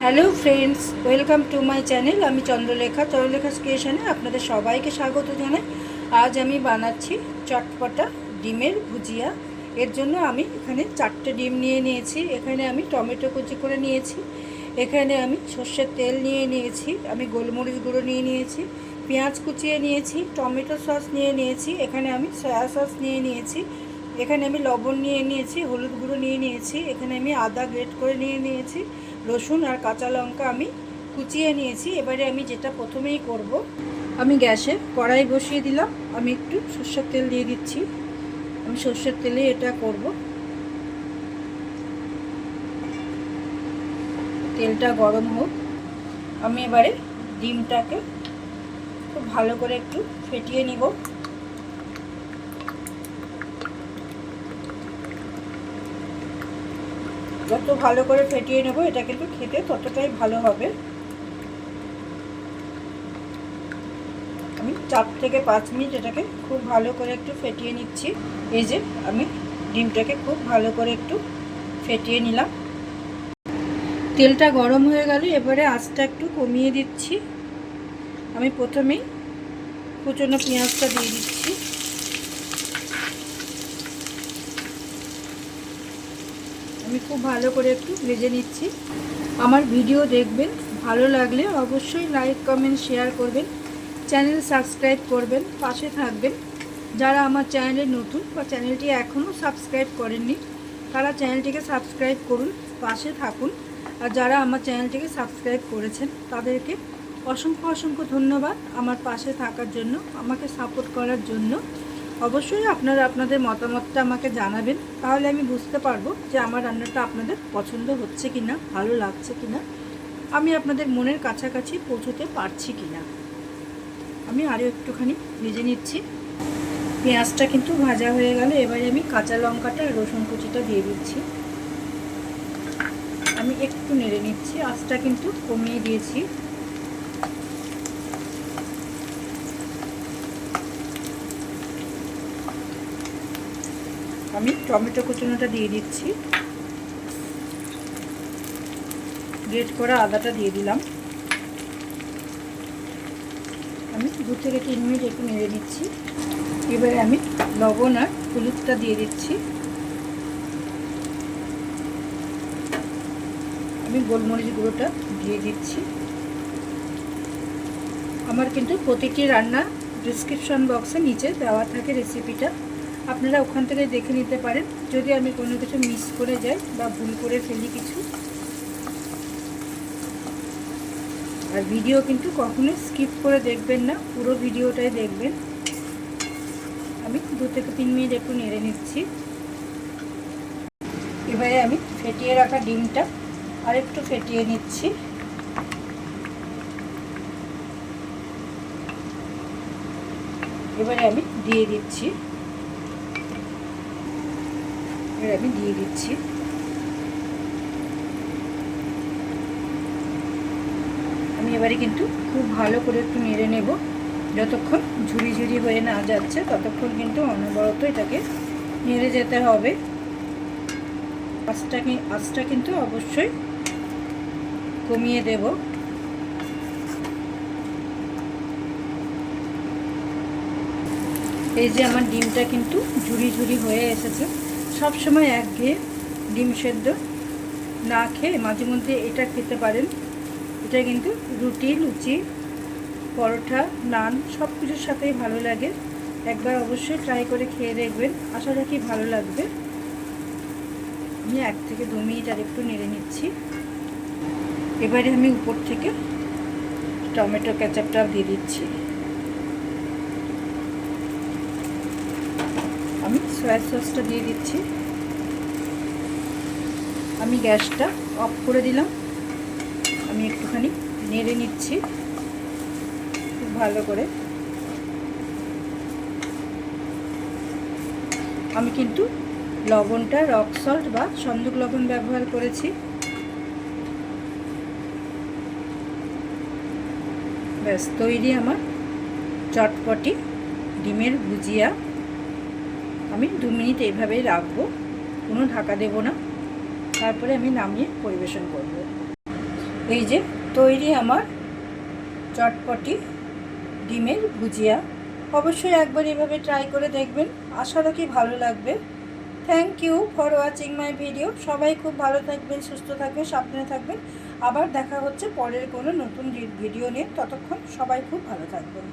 Hello friends welcome to my channel আমি চন্দ্রলেখা চন্দ্রলেখা ক্রিয়েশনে আপনাদের সবাইকে স্বাগত জানাই। আজ আমি বানাচ্ছি চটপটা ডিমের ভুজিয়া। এর জন্য আমি এখানে চারটে ডিম নিয়ে নিয়েছি। এখানে আমি টমেটো কুচি করে নিয়েছি। এখানে আমি সর্ষের তেল নিয়ে নিয়েছি। আমি গোলমরিচ গুঁড়ো নিয়ে নিয়েছি। পেঁয়াজ কুচিয়ে নিয়েছি। টমেটো সস নিয়ে নিয়েছি। এখানে আমি সয়া সস নিয়ে নিয়েছি। এখানে আমি লবণ নিয়ে নিয়েছি, হলুদ গুঁড়ো নিয়ে নিয়েছি। এখানে আমি আদা গ্রেট করে নিয়ে নিয়েছি। রসুন আর কাঁচা লঙ্কা আমি কুচিয়ে নিয়েছি। এবারে আমি যেটা প্রথমেই করব, আমি গ্যাসে কড়াই বসিয়ে দিলাম। আমি একটু সর্ষের তেল দিয়ে দিচ্ছি। আমি সর্ষের তেলে এটা করব। তেলটা গরম হোক। আমি এবারে ডিমটাকে খুব ভালো করে একটু ফেটিয়ে নিব। যত ভালো করে ফেটিয়ে নেব, এটা কিন্তু খেতে ততটাই ভালো হবে। আমি চার থেকে পাঁচ মিনিট এটাকে খুব ভালো করে একটু ফেটিয়ে নিচ্ছি। এই যে, আমি ডিমটাকে খুব ভালো করে একটু ফেটিয়ে নিলাম। তেলটা গরম হয়ে গেল, এবারে আঁচটা একটু কমিয়ে দিচ্ছি। আমি প্রথমেই কুচনো পেঁয়াজটা দিয়ে দিচ্ছি। আমি খুব ভালো করে একটু ভেজে নিচ্ছি। আমার ভিডিও দেখবেন, ভালো লাগলে অবশ্যই লাইক কমেন্ট শেয়ার করবেন চ্যানেল সাবস্ক্রাইব করবেন, পাশে থাকবেন। যারা আমার চ্যানেলে নতুন বা চ্যানেলটি এখনও সাবস্ক্রাইব করেননি, তারা চ্যানেলটিকে সাবস্ক্রাইব করুন, পাশে থাকুন। আর যারা আমার চ্যানেলটিকে সাবস্ক্রাইব করেছেন, তাদেরকে অসংখ্য অসংখ্য ধন্যবাদ আমার পাশে থাকার জন্য, আমাকে সাপোর্ট করার জন্য। অবশ্যই আপনারা আপনাদের মতামতটা আমাকে জানাবেন। তাহলে আমি বুঝতে পারব যে আমার রান্নাটা আপনাদের পছন্দ হচ্ছে কি না ভালো লাগছে কি না আমি আপনাদের মনের কাছাকাছি পৌঁছতে পারছি কি না আমি আরও একটুখানি ভেজে নিচ্ছি। পেঁয়াজটা কিন্তু ভাজা হয়ে গেল, এবারে আমি কাঁচা লঙ্কাটা আর রসুন কুচিটা দিয়ে দিচ্ছি। আমি একটু নেড়ে নিচ্ছি, আঁচটা কিন্তু কমিয়ে দিয়েছি। আমি টমেটো কুচুনোটা দিয়ে দিচ্ছি। গ্রেট করা আদাটা দিয়ে দিলাম। আমি দু থেকে তিন মিনিট একটু নেড়ে নিচ্ছি এবারে আমি লবণ আর হলুদটা দিয়ে দিচ্ছি। আমি গোলমরিচ গুঁড়োটা দিয়ে দিচ্ছি। আমার কিন্তু প্রতিটি রান্না ডিসক্রিপশন বক্সে নিচে দেওয়া থাকে রেসিপিটা আপনারা ওখান থেকে দেখে নিতে পারেন। যদি আমি কোনো কিছু মিস করে যাই বা ভুল করে ফেলি কিছু। আর ভিডিও কিন্তু কখনোই স্কিপ করে দেখবেন না, পুরো ভিডিওটাই দেখবেন। আমি দু থেকে তিন মিনিট একটু নেড়ে নিচ্ছি। এবারে আমি ফেটিয়ে রাখা ডিমটা আর একটু ফেটিয়ে নিচ্ছি। এবারে আমি দিয়ে দিচ্ছি। এবার আমি দিয়ে দিচ্ছি। আমি এবারে কিন্তু খুব ভালো করে একটু নেড়ে নেব। যতক্ষণ ঝুড়ি ঝুড়ি হয়ে না যাচ্ছে, ততক্ষণ কিন্তু অনবরত এটাকে নেড়ে যেতে হবে। আঁচটা আঁচটা কিন্তু অবশ্যই কমিয়ে দেব। এই যে আমার ডিমটা কিন্তু ঝুড়ি ঝুড়ি হয়ে এসেছে। সব সময় একঘেয়ে ডিম সেদ্ধ না খেয়ে মাঝে মধ্যে এটা খেতে পারেন। এটা কিন্তু রুটি, লুচি, পরোটা, নান সব কিছুর সাথেই ভালো লাগে। একবার অবশ্যই ট্রাই করে খেয়ে দেখবেন। আশা রাখি ভালো লাগবে। আমি এক থেকে দু মিনিট আর একটু নেড়ে নিচ্ছি। এবারে আমি উপর থেকে টমেটো ক্যাচাপটা দিয়ে দিচ্ছি। আমি সয়া সসটা দিয়ে দিচ্ছি। আমি গ্যাসটা অফ করে দিলাম। আমি একটুখানি নেড়ে নিচ্ছি খুব ভালো করে। আমি কিন্তু লবণটা রক সল্ট বা সন্দুক লবণ ব্যবহার করেছি। ব্যাস, তৈরি আমার চটপটি, ডিমের ভুজিয়া। আমি দু মিনিট এইভাবেই রাখব, কোনো ঢাকা দেব না। তারপরে আমি নামিয়ে পরিবেশন করব। এই যে তৈরি আমার চটপটি ডিমের ভুজিয়া। অবশ্যই একবার এভাবে ট্রাই করে দেখবেন। আশা রাখি ভালো লাগবে। Thank you for watching my video সবাই খুব ভালো থাকবেন, সুস্থ থাকবেন, সাবধানে থাকবেন। আবার দেখা হচ্ছে পরের কোনো নতুন ভিডিও নিয়ে। ততক্ষণ সবাই খুব ভালো থাকবেন।